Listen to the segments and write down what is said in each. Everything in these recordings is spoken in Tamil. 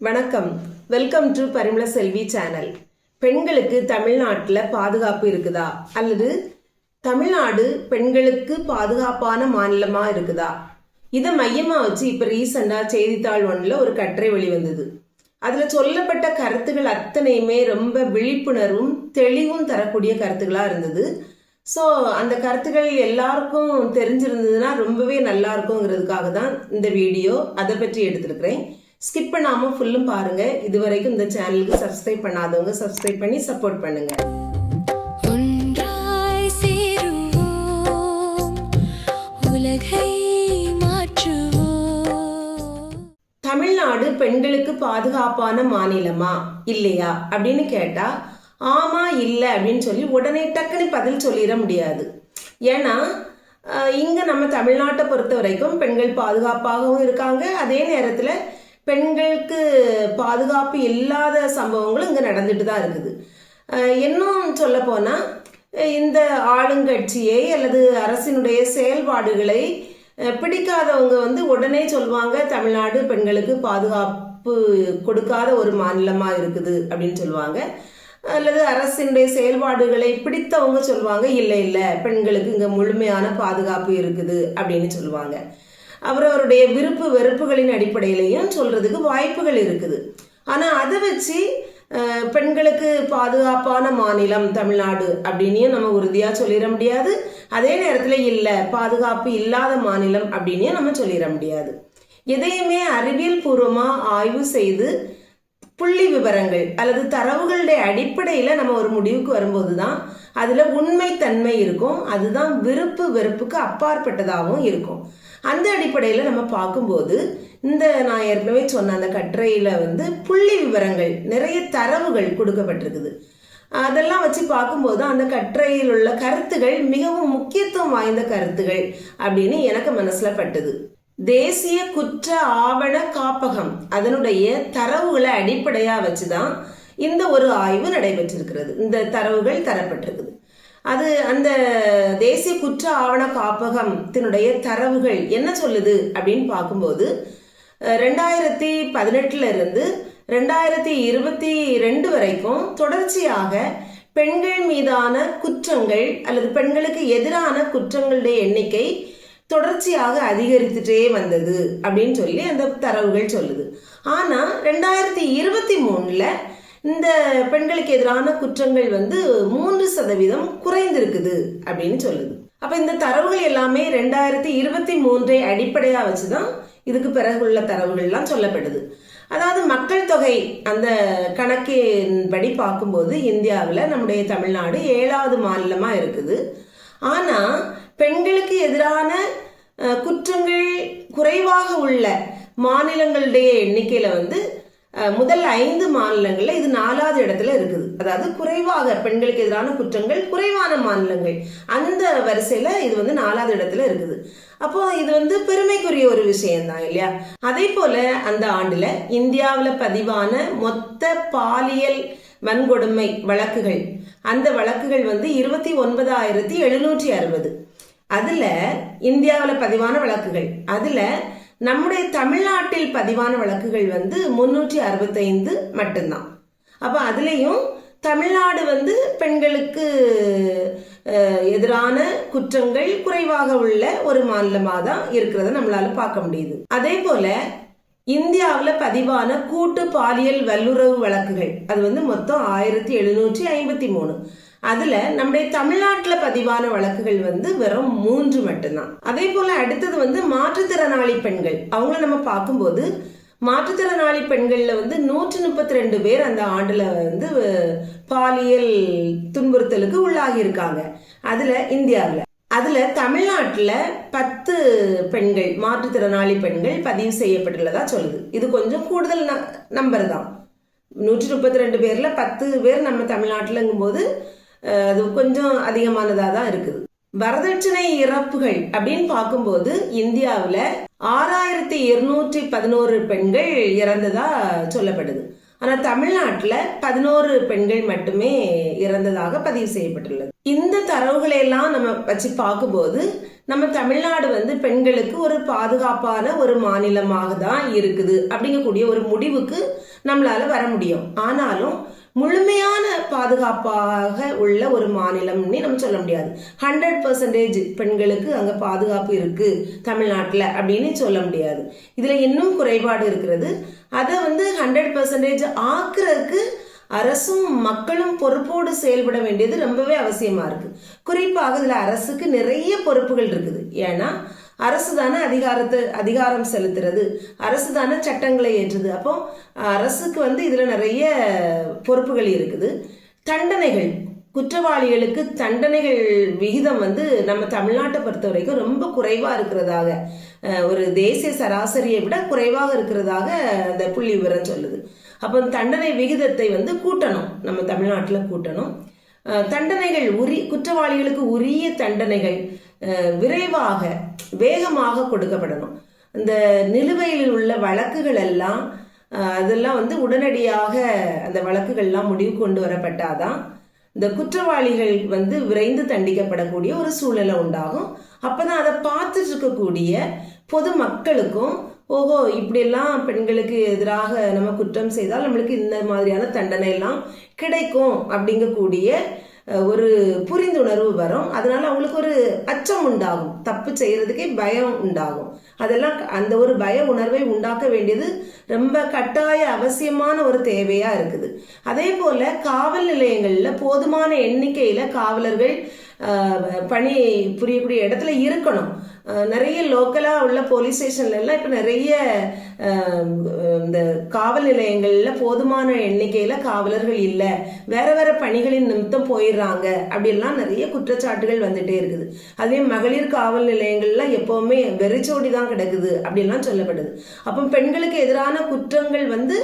வணக்கம். Welcome to Parimala Selvi channel பெண்களுக்கு தமிழ்நாட்டில் பாதுகாப்பு இருக்குதா? அல்லது தமிழ்நாடு பெண்களுக்கு பாதுகாப்பான மாநிலமாக இருக்குதா? இதை மையமாக வச்சு இப்போ ரீசெண்டாக செய்தித்தாள் ஒன்றில் ஒரு கட்டுரை வெளிவந்தது. அதில் சொல்லப்பட்ட கருத்துகள் அத்தனையுமே ரொம்ப விழிப்புணர்வும் தெளிவும் தரக்கூடிய கருத்துக்களாக இருந்தது. ஸோ அந்த கருத்துக்கள் எல்லாருக்கும் தெரிஞ்சிருந்ததுன்னா ரொம்பவே நல்லா இருக்குங்கிறதுக்காக தான் இந்த வீடியோ அதை பற்றி எடுத்திருக்கிறேன். ஸ்கிப் பண்ணாம ஃபுல்லும் பாருங்க. இது வரைக்கும் இந்த சேனலுக்கு சப்ஸ்கிரைப் பண்ணாதவங்க சப்ஸ்கிரைப் பண்ணி சப்போர்ட் பண்ணுங்க. ஒன்றாய் சேருவோம். உலகை மாற்றுவோம். தமிழ்நாடு பெண்களுக்கு பாதுகாப்பான மாநிலமா? இல்லையா? அப்படின்னு கேட்டா ஆமா இல்லை அப்படின்னு சொல்லி உடனே டக்குன்னு பதில் சொல்லிட முடியாது. ஏன்னா இங்க நம்ம தமிழ்நாட்டை பொறுத்த வரைக்கும் பெண்கள் பாதுகாப்பாகவும் இருக்காங்க. அதே நேரத்துல பெண்களுக்கு பாதுகாப்பு இல்லாத சம்பவங்களும் இங்கே நடந்துட்டு தான் இருக்குது. இன்னும் சொல்ல போனால் இந்த ஆளுங்கட்சியை அல்லது அரசினுடைய செயல்பாடுகளை பிடிக்காதவங்க வந்து உடனே சொல்லுவாங்க தமிழ்நாடு பெண்களுக்கு பாதுகாப்பு கொடுக்காத ஒரு மாநிலமாக இருக்குது அப்படின்னு சொல்லுவாங்க. அல்லது அரசினுடைய செயல்பாடுகளை பிடித்தவங்க சொல்லுவாங்க இல்லை இல்லை பெண்களுக்கு இங்கே முழுமையான பாதுகாப்பு இருக்குது அப்படின்னு சொல்லுவாங்க. அவரவருடைய விருப்பு வெறுப்புகளின் அடிப்படையிலையும் சொல்றதுக்கு வாய்ப்புகள் இருக்குது. ஆனால் அதை வச்சு பெண்களுக்கு பாதுகாப்பான மாநிலம் தமிழ்நாடு அப்படின்னையும் நம்ம உறுதியாக சொல்லிட முடியாது. அதே நேரத்தில் இல்லை பாதுகாப்பு இல்லாத மாநிலம் அப்படின்னையும் நம்ம சொல்லிட முடியாது. எதையுமே அறிவியல் பூர்வமாக ஆய்வு செய்து புள்ளி விவரங்கள் அல்லது தரவுகளுடைய அடிப்படையில் நம்ம ஒரு முடிவுக்கு வரும்போது தான் அதில் உண்மைத்தன்மை இருக்கும். அதுதான் விருப்பு வெறுப்புக்கு அப்பாற்பட்டதாகவும் இருக்கும். அந்த அடிப்படையில் நம்ம பார்க்கும்போது இந்த நான் ஏற்கனவே சொன்ன அந்த கட்டுரையில் வந்து புள்ளி விவரங்கள் நிறைய தரவுகள் கொடுக்கப்பட்டிருக்குது. அதெல்லாம் வச்சு பார்க்கும்போது அந்த கட்டுரையில் உள்ள கருத்துகள் மிகவும் முக்கியத்துவம் வாய்ந்த கருத்துகள் அப்படின்னு எனக்கு மனசில் பட்டது. தேசிய குற்ற ஆவண காப்பகம் அதனுடைய தரவுகளை அடிப்படையா வச்சுதான் இந்த ஒரு ஆய்வு நடைபெற்றிருக்கிறது. இந்த தரவுகள் தரப்பட்டிருக்குது. அது அந்த தேசிய குற்ற ஆவண காப்பகத்தினுடைய தரவுகள் என்ன சொல்லுது அப்படின்னு பார்க்கும்போது ரெண்டாயிரத்தி பதினெட்டுல இருந்து ரெண்டாயிரத்தி இருபத்தி ரெண்டு வரைக்கும் தொடர்ச்சியாக பெண்கள் மீதான குற்றங்கள் அல்லது பெண்களுக்கு எதிரான குற்றங்களுடைய எண்ணிக்கை தொடர்ச்சியாக அதிகரித்துட்டே வந்தது அப்படின்னு சொல்லி அந்த தரவுகள் சொல்லுது. ஆனால் ரெண்டாயிரத்தி இருபத்தி மூணில் இந்த பெண்களுக்கு எதிரான குற்றங்கள் வந்து மூன்று சதவீதம் குறைந்திருக்குது அப்படின்னு சொல்லுது. அப்போ இந்த தரவுகள் எல்லாமே ரெண்டாயிரத்தி இருபத்தி மூன்றை அடிப்படையாக வச்சு தான் இதுக்கு பிறகுள்ள தரவுகள்லாம் சொல்லப்படுது. அதாவது மக்கள் தொகை அந்த கணக்கின்படி பார்க்கும்போது இந்தியாவில் நம்முடைய தமிழ்நாடு ஏழாவது மாநிலமாக இருக்குது. ஆனால் பெண்களுக்கு எதிரான குற்றங்கள் குறைவாக உள்ள மாநிலங்களுடைய எண்ணிக்கையில் வந்து முதல் ஐந்து மாநிலங்களில் இது நாலாவது இடத்துல இருக்குது. அதாவது குறைவாக பெண்களுக்கு எதிரான குற்றங்கள் குறைவான மாநிலங்கள். அந்த வரிசையில் இது வந்து நாலாவது இடத்துல இருக்குது. அப்போ இது வந்து பெருமைக்குரிய ஒரு விஷயம்தான் இல்லையா? அதே போல அந்த ஆண்டில் இந்தியாவில் பதிவான மொத்த பாலியல் வன்கொடுமை வழக்குகள் அந்த வழக்குகள் வந்து இருபத்தி ஒன்பதாயிரத்தி எழுநூற்றி அறுபது. அதில் இந்தியாவில் பதிவான வழக்குகள். அதில் நம்முடைய தமிழ்நாட்டில் பதிவான வழக்குகள் வந்து முன்னூற்றி அறுபத்தைந்து மட்டும்தான். அப்போ அதுலேயும் தமிழ்நாடு வந்து பெண்களுக்கு எதிரான குற்றங்கள் குறைவாக உள்ள ஒரு மாநிலமாக தான் இருக்கிறத நம்மளால பார்க்க முடியுது. அதே போல இந்தியாவில் பதிவான கூட்டு பாலியல் வல்லுறவு வழக்குகள். அது வந்து மொத்தம் ஆயிரத்தி எழுநூற்றி ஐம்பத்தி மூணு. அதுல நம்முடைய தமிழ்நாட்டில் பதிவான வழக்குகள் வந்து வெறும் மூன்று மட்டும்தான். அதே போல அடுத்தது வந்து மாற்றுத்திறனாளி பெண்கள். அவங்கள நம்ம பார்க்கும்போது மாற்றுத்திறனாளி பெண்கள்ல வந்து நூற்றி முப்பத்தி ரெண்டு பேர் அந்த ஆண்டுல வந்து பாலியல் துன்புறுத்தலுக்கு உள்ளாகி இருக்காங்க அதுல இந்தியாவில். அதில் தமிழ்நாட்டில் பத்து பெண்கள் மாற்றுத்திறனாளி பெண்கள் பதிவு செய்யப்பட்டுள்ளதா சொல்லுது. இது கொஞ்சம் கூடுதல் நம்பர் தான். நூற்றி முப்பத்தி ரெண்டு பேரில் பத்து பேர் நம்ம தமிழ்நாட்டிலங்கும்போது அது கொஞ்சம் அதிகமானதாக தான் இருக்குது. வரதட்சணை இறப்புகள் அப்படின்னு பார்க்கும்போது இந்தியாவில் ஆறாயிரத்தி இருநூற்றி பதினோரு பெண்கள் இறந்ததா சொல்லப்படுது. ஆனால் தமிழ்நாட்டில் பதினோரு பெண்கள் மட்டுமே இறந்ததாக பதிவு செய்யப்பட்டுள்ளது. இந்த தரவுகளை எல்லாம் நம்ம வச்சு பார்க்கும்போது நம்ம தமிழ்நாடு வந்து பெண்களுக்கு ஒரு பாதுகாப்பான ஒரு மாநிலமாக தான் இருக்குது அப்படிங்கக்கூடிய ஒரு முடிவுக்கு நம்மளால வர முடியும். ஆனாலும் முழுமையான பாதுகாப்பாக உள்ள ஒரு மாநிலம்னு நம்ம சொல்ல முடியாது. ஹண்ட்ரட் பர்சன்டேஜ் பெண்களுக்கு அங்கே பாதுகாப்பு இருக்கு தமிழ்நாட்டில் அப்படின்னு சொல்ல முடியாது. இதில் இன்னும் குறைபாடு இருக்கிறது. அதை வந்து ஹண்ட்ரட் பர்சன்டேஜ் ஆக்குறதுக்கு அரசும் மக்களும் பொறுப்போடு செயல்பட வேண்டியது ரொம்பவே அவசியமா இருக்கு. குறிப்பாக இதுல அரசுக்கு நிறைய பொறுப்புகள் இருக்குது. ஏன்னா அரசு தானே அதிகாரத்தை அதிகாரம் செலுத்துறது. அரசு தானே சட்டங்களை ஏற்றுது. அப்போ அரசுக்கு வந்து இதுல நிறைய பொறுப்புகள் இருக்குது. தண்டனைகள் குற்றவாளிகளுக்கு தண்டனைகள் விகிதம் வந்து நம்ம தமிழ்நாட்டை பொறுத்த வரைக்கும் ரொம்ப குறைவா இருக்கிறதாக ஒரு தேசிய சராசரியை விட குறைவாக இருக்கிறதாக அந்த புள்ளி விவரம் சொல்லுது. அப்போ தண்டனை விகிதத்தை வந்து கூட்டணும் நம்ம தமிழ்நாட்டில் கூட்டணும். தண்டனைகள் உரி குற்றவாளிகளுக்கு உரிய தண்டனைகள் விரைவாக வேகமாக கொடுக்கப்படணும். இந்த நிலுவையில் உள்ள வழக்குகள் எல்லாம் அதெல்லாம் வந்து உடனடியாக அந்த வழக்குகள்லாம் முடிவு கொண்டு வரப்பட்டாதான் இந்த குற்றவாளிகள் வந்து விரைந்து தண்டிக்கப்படக்கூடிய ஒரு சூழ்நிலை உண்டாகும். அப்பதான் அதை பார்த்துட்டு இருக்கக்கூடிய பொது மக்களுக்கும் ஓஹோ இப்படியெல்லாம் பெண்களுக்கு எதிராக நம்ம குற்றம் செய்தால் நம்மளுக்கு இந்த மாதிரியான தண்டனை எல்லாம் கிடைக்கும் அப்படிங்கக்கூடிய ஒரு புரிந்துணர்வு வரும். அதனால அவங்களுக்கு ஒரு அச்சம் உண்டாகும். தப்பு செய்யறதுக்கே பயம் உண்டாகும். அதெல்லாம் அந்த ஒரு பய உணர்வை உண்டாக்க வேண்டியது ரொம்ப கட்டாய அவசியமான ஒரு தேவையா இருக்குது. அதே போல காவல் நிலையங்கள்ல போதுமான எண்ணிக்கையில காவலர்கள் பணி புரியக்கூடிய இடத்துல இருக்கணும். நிறைய லோக்கலாக உள்ள போலீஸ் ஸ்டேஷன்லலாம் இப்போ நிறைய இந்த காவல் நிலையங்களில் போதுமான எண்ணிக்கையில் காவலர்கள் இல்லை. வேற வேற பணிகளின் நிமித்தம் போயிடுறாங்க. அப்படின்லாம் நிறைய குற்றச்சாட்டுகள் வந்துட்டே இருக்குது. அதே மகளிர் காவல் நிலையங்கள்லாம் எப்போவுமே வெறிச்சோடி தான் கிடக்குது அப்படின்லாம் சொல்லப்படுது. அப்போ பெண்களுக்கு எதிரான குற்றங்கள் வந்து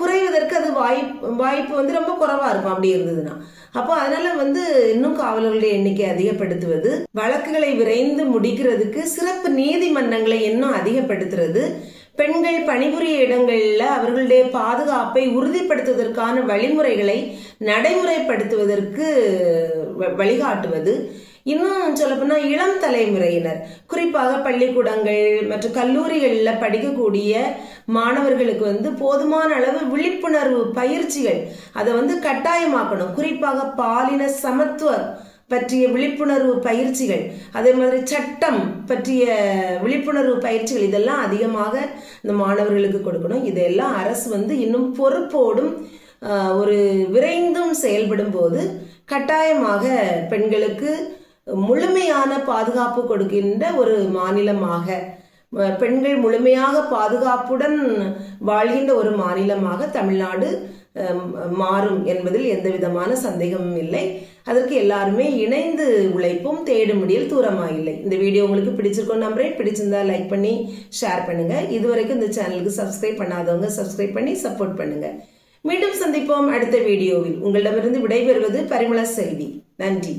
குறைவதற்கு அது வாய்ப்பு வாய்ப்பு வந்து ரொம்ப குறைவாக இருக்கும். அப்படி இருந்ததுன்னா. அப்போ அதனால வந்து இன்னும் காவலர்களுடைய எண்ணிக்கை அதிகப்படுத்துவது வழக்குகளை விரைந்து முடிக்கிறதுக்கு சிறப்பு நீதிமன்றங்களை இன்னும் அதிகப்படுத்துறது பெண்கள் பணிபுரிய இடங்களில் அவர்களுடைய பாதுகாப்பை உறுதிப்படுத்துவதற்கான வழிமுறைகளை நடைமுறைப்படுத்துவதற்கு வழிகாட்டுவது இன்னும் சொல்லப்போனால் இளம் தலைமுறையினர். குறிப்பாக பள்ளிக்கூடங்கள் மற்றும் கல்லூரிகளில் படிக்கக்கூடிய மாணவர்களுக்கு வந்து போதுமான அளவு விழிப்புணர்வு பயிற்சிகள் அதை வந்து கட்டாயமாக்கணும். குறிப்பாக பாலின சமத்துவம் பற்றிய விழிப்புணர்வு பயிற்சிகள் அதே மாதிரி சட்டம் பற்றிய விழிப்புணர்வு பயிற்சிகள் இதெல்லாம் அதிகமாக இந்த மாணவர்களுக்கு கொடுக்கணும். இதெல்லாம் அரசு வந்து இன்னும் பொறுப்போடும் ஒரு விரைந்தும் செயல்படும் போது கட்டாயமாக பெண்களுக்கு முழுமையான பாதுகாப்பு கொடுக்கின்ற ஒரு மாநிலமாக பெண்கள் முழுமையாக பாதுகாப்புடன் வாழ்கின்ற ஒரு மாநிலமாக தமிழ்நாடு மாறும் என்பதில் எந்த விதமான சந்தேகமும் இல்லை. அதற்கு எல்லாருமே இணைந்து உழைப்பும் தேடும் முடியல் இல்லை இந்த வீடியோ உங்களுக்கு பிடிச்சிருக்கோம் நம்புறேன். பிடிச்சிருந்தா லைக் பண்ணி ஷேர் பண்ணுங்க. இதுவரைக்கும் இந்த சேனலுக்கு சப்ஸ்கிரைப் பண்ணாதவங்க சப்ஸ்கிரைப் பண்ணி சப்போர்ட் பண்ணுங்க. மீண்டும் சந்திப்போம் அடுத்த வீடியோவில். உங்களிடமிருந்து விடைபெறுவது பரிமள செல்வி நன்றி.